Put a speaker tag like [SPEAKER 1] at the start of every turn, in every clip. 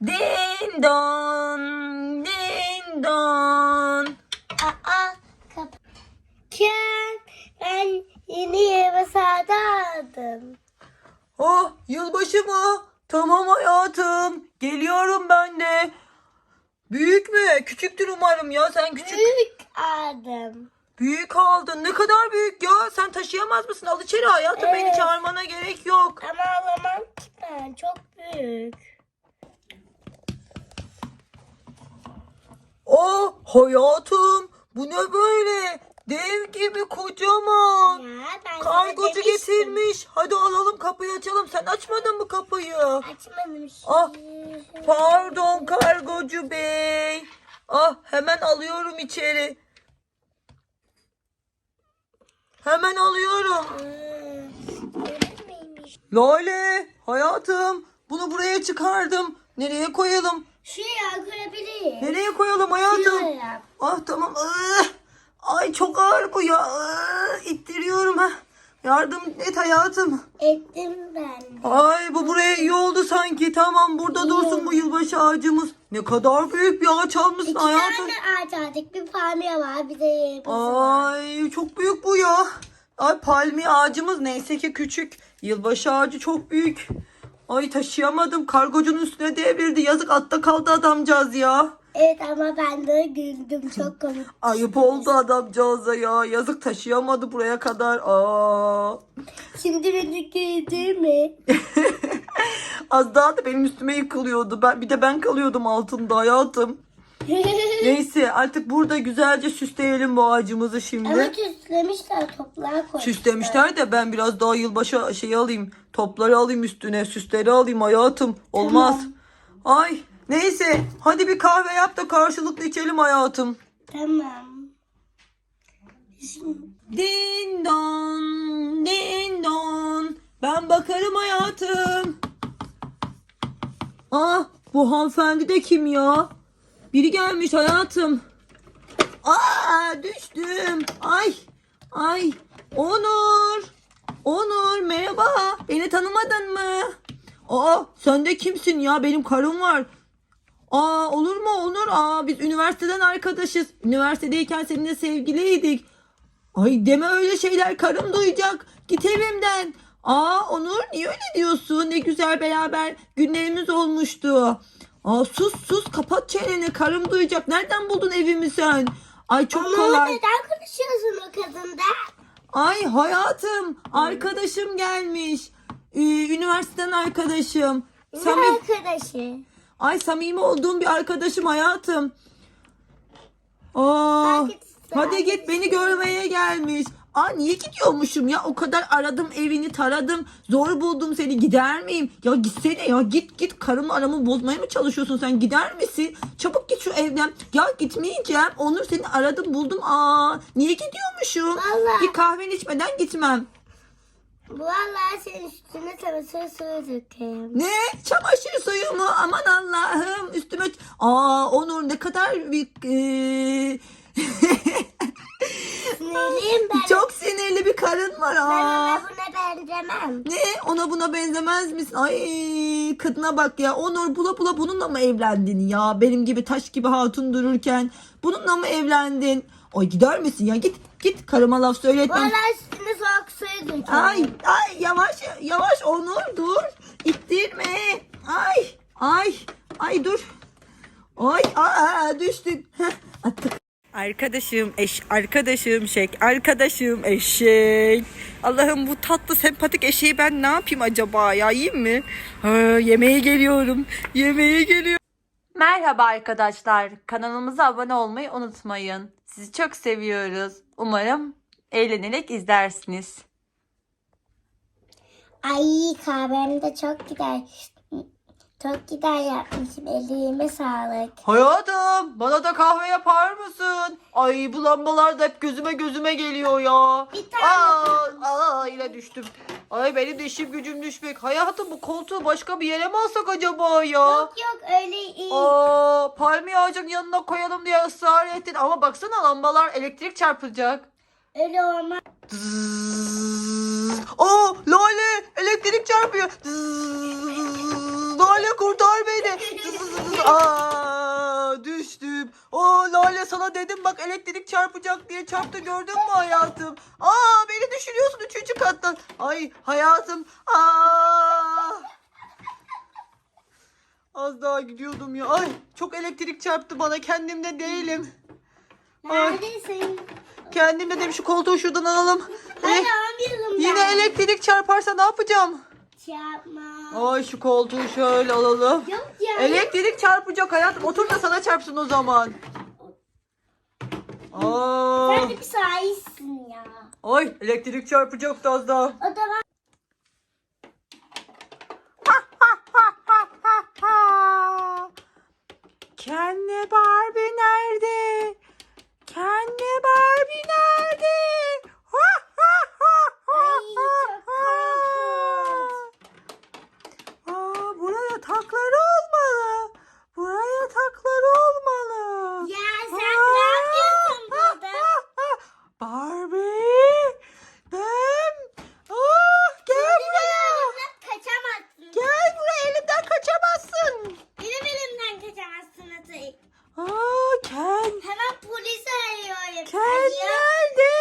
[SPEAKER 1] Din don, din don.
[SPEAKER 2] Aa kap. Ken ben yeni yeme sade aldım.
[SPEAKER 1] Oh yılbaşı mı? Tamam hayatım. Geliyorum ben de. Büyük mü? Küçüktür umarım ya. Sen küçük.
[SPEAKER 2] Büyük aldım.
[SPEAKER 1] Büyük aldın. Ne kadar büyük ya? Sen taşıyamaz mısın? Al içeri hayatım. Beni
[SPEAKER 2] Evet.
[SPEAKER 1] çağırmana gerek yok.
[SPEAKER 2] Ama alamam ki ben çok büyük.
[SPEAKER 1] Oh hayatım. Bu ne böyle? Dev gibi kocaman.
[SPEAKER 2] Ya ben
[SPEAKER 1] Kargocu
[SPEAKER 2] demiştim.
[SPEAKER 1] getirmiş. Hadi alalım kapıyı açalım. Sen açmadın mı kapıyı?
[SPEAKER 2] Açmadım.
[SPEAKER 1] Ah, Pardon kargocu bey. Ah hemen alıyorum içeri. Hemen alıyorum. Lale hayatım bunu buraya çıkardım. Nereye koyalım?
[SPEAKER 2] Şuraya koyabiliriz.
[SPEAKER 1] Nereye koyalım hayatım?
[SPEAKER 2] Şuraya.
[SPEAKER 1] Ah tamam. Ah, Ay çok ağır bu ya. Ah, İttiriyorum ha. Yardım et hayatım.
[SPEAKER 2] Ettim ben. de.
[SPEAKER 1] Ay bu buraya iyi oldu sanki. Tamam burada
[SPEAKER 2] İyi
[SPEAKER 1] dursun bu yılbaşı ağacımız. Ne kadar büyük bir ağaç almışsın
[SPEAKER 2] İki
[SPEAKER 1] hayatım.
[SPEAKER 2] tane ağaç aldık. Bir palmiye var bir de yapısı var.
[SPEAKER 1] Ay çok büyük bu ya. Ay palmiye ağacımız neyse ki küçük. Yılbaşı ağacı çok büyük. Ay taşıyamadım. Kargocunun üstüne devrildi. Yazık atta kaldı adamcağız ya.
[SPEAKER 2] Evet ama ben de güldüm. Çok komik.
[SPEAKER 1] Ayıp oldu adamcağıza ya. Yazık taşıyamadı buraya kadar. Aa.
[SPEAKER 2] Şimdi beni güldü mü?
[SPEAKER 1] Az daha da benim üstüme yıkılıyordu. Ben, bir de ben kalıyordum altında hayatım. Neyse artık burada güzelce süsleyelim bu ağacımızı şimdi.
[SPEAKER 2] ama süslemişler toplar koymuşlar.
[SPEAKER 1] Süslemişler de ben biraz daha yılbaşı şey alayım. Topları alayım üstüne. Süsleri alayım hayatım. Olmaz. Ay neyse. Hadi bir kahve yap da karşılıklı içelim hayatım.
[SPEAKER 2] Tamam.
[SPEAKER 1] Din don, din don. Ben bakarım hayatım. Ah bu hanımefendi de kim ya? Biri gelmiş hayatım. Aa düştüm. Ay ay Onur. Onur merhaba. Beni tanımadın mı? Aa sen de kimsin ya? Benim karım var. Aa olur mu Onur? Aa biz üniversiteden arkadaşız. Üniversitedeyken seninle sevgiliydik. Ay deme öyle şeyler karım duyacak. Git evimden. Aa Onur niye öyle diyorsun? Ne güzel beraber günlerimiz olmuştu. Aa sus sus kapat çeneni karım duyacak. Nereden buldun evimi sen? Ay çok
[SPEAKER 2] Ama
[SPEAKER 1] kolay.
[SPEAKER 2] neden konuşuyorsun o kadında?
[SPEAKER 1] Ay hayatım arkadaşım gelmiş. Ee, üniversiteden arkadaşım.
[SPEAKER 2] Ne
[SPEAKER 1] Samim,
[SPEAKER 2] arkadaşı?
[SPEAKER 1] ay samimi olduğum bir arkadaşım hayatım. Aa,
[SPEAKER 2] Hadi-
[SPEAKER 1] hadi git beni görmeye gelmiş. Aa niye gidiyormuşum ya? O kadar aradım evini taradım. Zor buldum seni. Gider miyim? Ya gitsene ya. Git git. Karımla aramı bozmaya mı çalışıyorsun sen? Gider misin? Çabuk git şu evden. Ya gitmeyeceğim. Onur seni aradım buldum. Aa niye gidiyormuşum?
[SPEAKER 2] Vallahi.
[SPEAKER 1] Bir kahveni içmeden gitmem.
[SPEAKER 2] Vallahi senin üstüne çamaşır suyu dökeyim.
[SPEAKER 1] Ne? Çamaşır suyu mu? Aman Allah'ım üstüme... Aa Onur ne kadar bir...
[SPEAKER 2] Sinirliyim ben.
[SPEAKER 1] Çok sinirli bir karın var.
[SPEAKER 2] Ben
[SPEAKER 1] Aa.
[SPEAKER 2] ona buna benzemem.
[SPEAKER 1] Ne? Ona buna benzemez misin? Ay kadına bak ya. Onur bula bula bununla mı evlendin ya? Benim gibi taş gibi hatun dururken. Bununla mı evlendin? Ay gider misin ya? Git git karıma laf söyletme.
[SPEAKER 2] Vallahi üstüne soğuk suyu.
[SPEAKER 1] Ay ay yavaş yavaş Onur dur. İttirme. Ay ay ay dur. Ay aa düştün. Heh, attık. Arkadaşım eş arkadaşım şek arkadaşım eşek. Allah'ım bu tatlı sempatik eşeği ben ne yapayım acaba ya yiyeyim mi? Ha, yemeğe geliyorum. Yemeğe geliyorum. Merhaba arkadaşlar. Kanalımıza abone olmayı unutmayın. Sizi çok seviyoruz. Umarım eğlenerek izlersiniz.
[SPEAKER 2] Ay kahvem de çok gider. Çok gider yapmışım. Elime sağlık.
[SPEAKER 1] Hayatım bana da kahve yapar mısın? Ay bu lambalar da hep gözüme gözüme geliyor ya.
[SPEAKER 2] Bir tane
[SPEAKER 1] Aa, aa yine düştüm. Ay benim de işim gücüm düşmek. Hayatım bu koltuğu başka bir yere mi alsak acaba ya?
[SPEAKER 2] Yok yok öyle iyi.
[SPEAKER 1] Aa, palmiye ağacın yanına koyalım diye ısrar ettin. Ama baksana lambalar elektrik çarpacak.
[SPEAKER 2] Öyle olmaz.
[SPEAKER 1] Zzzz. Aa Lale elektrik çarpıyor. Zzzz. Lale kurtar beni. Aa, düştüm. Aa, Lale sana dedim bak elektrik çarpacak diye çarptı gördün mü hayatım? Aa, beni düşürüyorsun üçüncü kattan. Ay hayatım. Aa. Az daha gidiyordum ya. Ay çok elektrik çarptı bana kendimde değilim. Ay,
[SPEAKER 2] Neredesin?
[SPEAKER 1] kendimde dedim şu koltuğu şuradan alalım.
[SPEAKER 2] Ele-
[SPEAKER 1] Yine elektrik çarparsa ne yapacağım?
[SPEAKER 2] Çarpma.
[SPEAKER 1] Ay şu koltuğu şöyle alalım.
[SPEAKER 2] Yok ya.
[SPEAKER 1] Elektrik çarpacak hayatım. Otur da sana çarpsın o zaman. Aa.
[SPEAKER 2] Sen de bir sahisin ya.
[SPEAKER 1] Ay elektrik çarpacaktı az daha.
[SPEAKER 2] O da ben.
[SPEAKER 1] Kendi Barbie nerede? Kendi Barbie nerede?
[SPEAKER 2] Ay, çok korkunç.
[SPEAKER 1] Aa, buraya takları olmalı. Buraya takları olmalı.
[SPEAKER 2] Ya sen ne yapıyorsun burada?
[SPEAKER 1] Barbie. Ben. Ah, gel buraya.
[SPEAKER 2] Elimden kaçamazsın.
[SPEAKER 1] Gel buraya elimden kaçamazsın.
[SPEAKER 2] Benim elimden kaçamazsın Atay.
[SPEAKER 1] Aa, Ken.
[SPEAKER 2] Hemen polis arıyorum.
[SPEAKER 1] Ken
[SPEAKER 2] Alo.
[SPEAKER 1] nerede?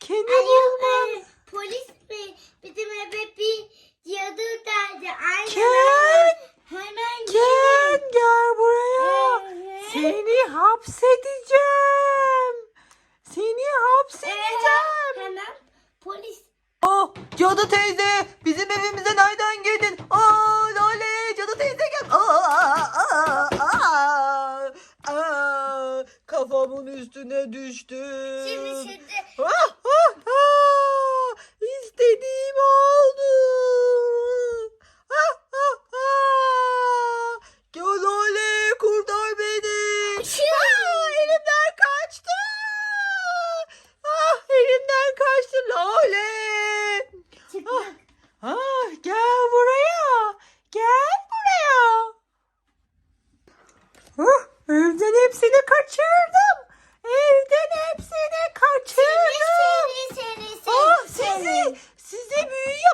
[SPEAKER 1] Ken'i
[SPEAKER 2] Alo,
[SPEAKER 1] bulmam.
[SPEAKER 2] e, polis mi? Bizim eve bir cadı geldi. Aynen.
[SPEAKER 1] Ken.
[SPEAKER 2] Hemen
[SPEAKER 1] Ken
[SPEAKER 2] gelin.
[SPEAKER 1] gel buraya.
[SPEAKER 2] Evet.
[SPEAKER 1] Seni hapsedeceğim. Seni
[SPEAKER 2] Evet,
[SPEAKER 1] hapsedeceğim.
[SPEAKER 2] Hemen polis.
[SPEAKER 1] Aa, Cadı teyze bizim evimize nereden geldin? Aa Lale Cadı teyze gel. Aa, aa, aa, aa, kafamın üstüne düştüm.
[SPEAKER 2] Şimdi şimdi.
[SPEAKER 1] Ah, ah, ah, İstediğim oldu. Ah, ah, ah. Gel Lale kurtar beni. Ah, elimden kaçtı. Ah, elimden kaçtı Lale.
[SPEAKER 2] Çıktık.
[SPEAKER 1] Ah, gel buraya. Gel buraya. Ah, evden hepsini kaçırdım. Evden hepsini kaçırdım.
[SPEAKER 2] Seni seni seni
[SPEAKER 1] Ah,
[SPEAKER 2] seni.
[SPEAKER 1] sizi, size büyü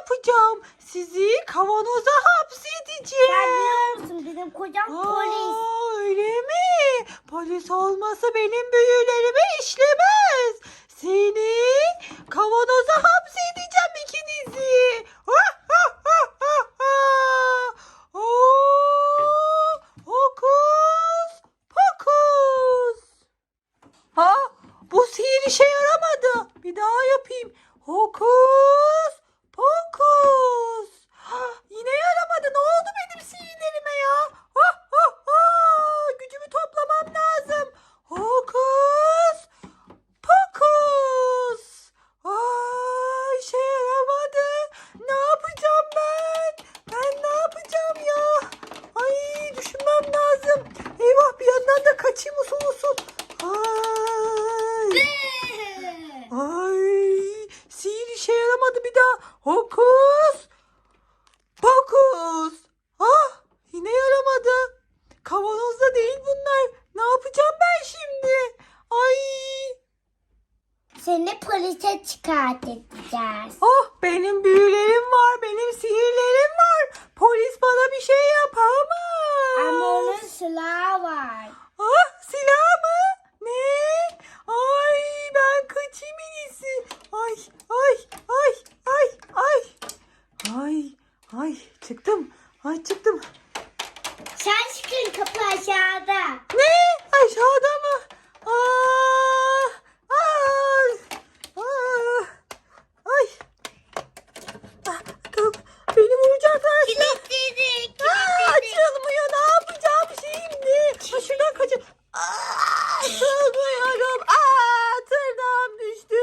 [SPEAKER 1] yapacağım. Sizi kavanoza
[SPEAKER 2] Sen
[SPEAKER 1] hapsedeceğim.
[SPEAKER 2] biliyor musun bizim kocam polis.
[SPEAKER 1] Aa, öyle mi? Polis olmasa benim büyülerime işlemez. Seni kavanoza hapsedeceğim ikinizi. Ha, ha, ha, ha, ha. Oo, Hokus pokus. Ha, bu sihir işe yaramadı. Bir daha yapayım. Hokus pokus. Ha, yine yaramadı. Ne oldu benim sihirlerime ya? Ha, ha, ha. Gücümü toplamam lazım. Hokus pokus. Aa, işe yaramadı. Ne yapacağım ben? Ben ne yapacağım ya? Ay düşünmem lazım. Eyvah bir yandan da kaçayım usul usul. Ay. Ay, sihir işe yaramadı bir daha. Hokus pokus. Ah, yine yaramadı. Kavanozda değil bunlar. Ne yapacağım ben şimdi? Ay,
[SPEAKER 2] Seni polise çıkartacağız.
[SPEAKER 1] ah benim büyülerim var, benim sihirlerim var. Polis bana bir şey yapamaz.
[SPEAKER 2] Ama onun silahı var.
[SPEAKER 1] Ah silah mı? Ne? Ay ben kaçayım en iyisi. Ay ay ay ay ay. Ay ay çıktım. Ay çıktım.
[SPEAKER 2] Sen çıkın kapı aşağıda.
[SPEAKER 1] Ne? Aşağıda mı? Aa, aa, aa, ay. Ah, kap- Beni vuracaklar.
[SPEAKER 2] Kilitledik.
[SPEAKER 1] Aa, açılmıyor. Ne yapacağım şimdi? Ha, şuradan kaçın. Aa, sığmıyorum. Aa, tırnağım düştü.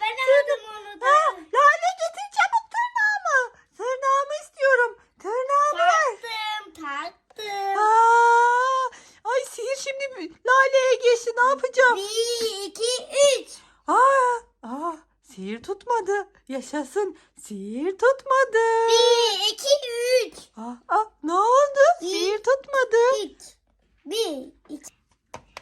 [SPEAKER 2] Ben aldım onu da.
[SPEAKER 1] Ha, Lale getir çabuk tırnağımı. Tırnağımı istiyorum. Tırnağımı ver.
[SPEAKER 2] Taktım taktım.
[SPEAKER 1] Aa, ay sihir şimdi bir- Lale'ye geçti. Ne yapacağım?
[SPEAKER 2] Bir, iki, üç.
[SPEAKER 1] Aa, aa, sihir tutmadı. Yaşasın. Sihir tutmadı.
[SPEAKER 2] Bir, iki, üç.
[SPEAKER 1] Aa, aa, ne oldu? Sihir tutmadı.
[SPEAKER 2] Üç. Bir, iki.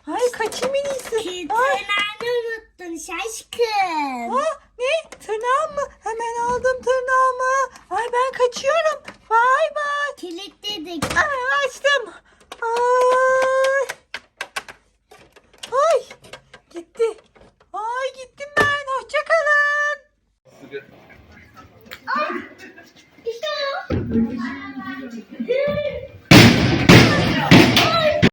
[SPEAKER 1] Ay kaçayım en iyisi.
[SPEAKER 2] Tırnağını unuttun şaşkın.
[SPEAKER 1] Ha, ne? Tırnağım mı? Hemen aldım tırnağımı. Ay ben kaçıyorum. Vay vay.
[SPEAKER 2] Kilitledik.
[SPEAKER 1] Ay açtım. Ay. Ay. Gitti. Ay gittim ben. Hoşçakalın. Ah, işte o.